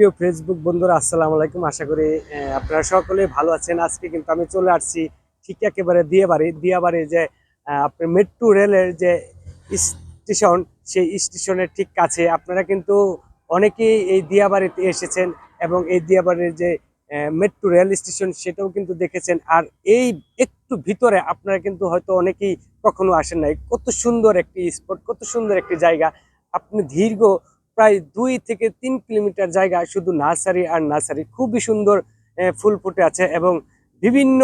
প্রিয় ফেসবুক বন্ধুরা আসসালামু আলাইকুম। আশা করি আপনারা সকলে ভালো আছেন। আজকে কিন্তু আমি চলে আসছি ঠিক একেবারে দিয়াবাড়ি। দিয়াবাড়ি যে আহ, আপনার মেট্রো রেলের যে স্টেশন সেই স্টেশনের ঠিক কাছে আপনারা কিন্তু অনেকেই এই দিয়াবাড়িতে এসেছেন এবং এই দিয়াবাড়ির যে মেট্রো রেল স্টেশন সেটাও কিন্তু দেখেছেন। আর এই একটু ভিতরে আপনারা কিন্তু হয়তো অনেকেই কখনো আসেন নাই। কত সুন্দর একটি স্পট কত সুন্দর একটি জায়গা। আপনি দীর্ঘ প্রায় দুই থেকে তিন কিলোমিটার জায়গা শুধু নার্সারি আর নার্সারি। খুবই সুন্দর ফুল ফুটে আছে এবং বিভিন্ন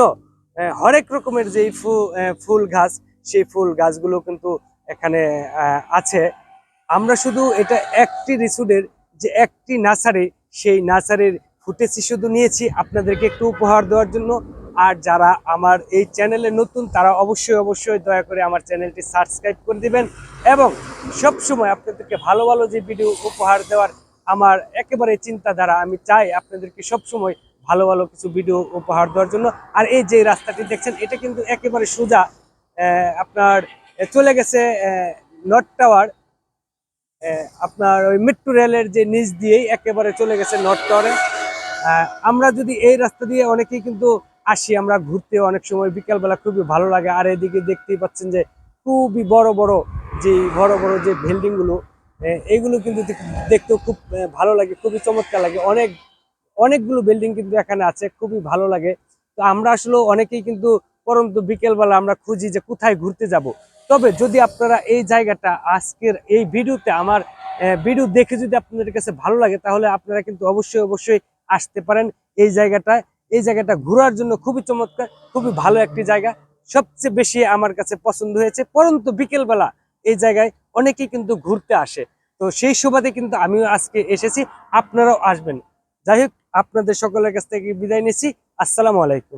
হরেক রকমের যেই ফু- ফুল গাছ, সেই ফুল গাছগুলো কিন্তু এখানে আছে। আমরা শুধু এটা একটি রিসুডের যে একটি নার্সারি, সেই নার্সারির ফুটেজই শুধু নিয়েছি। আপনাদেরকে একটু উপহার দেওয়ার জন্য আর যারা আমার এই চ্যানেলে নতুন, তারা অবশ্যই অবশ্যই দয়া করে আমার চ্যানেলটি সাবস্ক্রাইব করে দিবেন এবং সব সময় আপনাদেরকে ভালো ভালো যে ভিডিও উপহার দেওয়ার আমার একেবারে চিন্তাধারা, আমি চাই আপনাদেরকে সব সময় ভালো ভালো কিছু ভিডিও উপহার দেওয়ার জন্য। আর এই যে রাস্তাটি দেখছেন, এটা কিন্তু একেবারে সোজা আপনার চলে গেছে নর্থ টাওয়ার। আপনার ওই মেট্রো রেলের যে নিচ দিয়েই একেবারে চলে গেছে নর্থ টাওয়ারে। আমরা যদি এই রাস্তা দিয়ে অনেকেই কিন্তু আসি আমরা ঘুরতে অনেক সময় বিকালবেলা খুবই ভালো লাগে। আর এদিকে দেখতেই পাচ্ছেন যে খুবই বড় বড় যে বড় বড় যে বিল্ডিংগুলো আহ, এইগুলো কিন্তু দেখ- দেখতেও খুব ভালো লাগে খুবই চমৎকার লাগে। অনেক অনেকগুলো বিল্ডিং কিন্তু এখানে আছে খুবই ভালো লাগে। তো আমরা আসলে অনেকেই কিন্তু পরন্তু বিকেলবেলা আমরা খুঁজি যে কোথায় ঘুরতে যাব। তবে যদি আপনারা এই জায়গাটা আজকের এই ভিডিওতে আমার ভিডিও দেখে যদি আপনাদের কাছে ভালো লাগে তাহলে আপনারা কিন্তু অবশ্যই অবশ্যই আসতে পারেন এই জায়গাটা এই জায়গাটা ঘোরার জন্য খুবই চমৎকার, খুবই ভালো একটি জায়গা। সবচেয়ে বেশি আমার কাছে পছন্দ হয়েছে, পরন্তু বিকেলবেলা এই জায়গায় অনেকেই কিন্তু ঘুরতে আসে। তো সেই সুবাদে কিন্তু আমিও আজকে এসেছি, আপনারাও আসবেন। যাই হোক, আপনাদের সকলের কাছ থেকে বিদায় নিচ্ছি, আসসালামু আলাইকুম।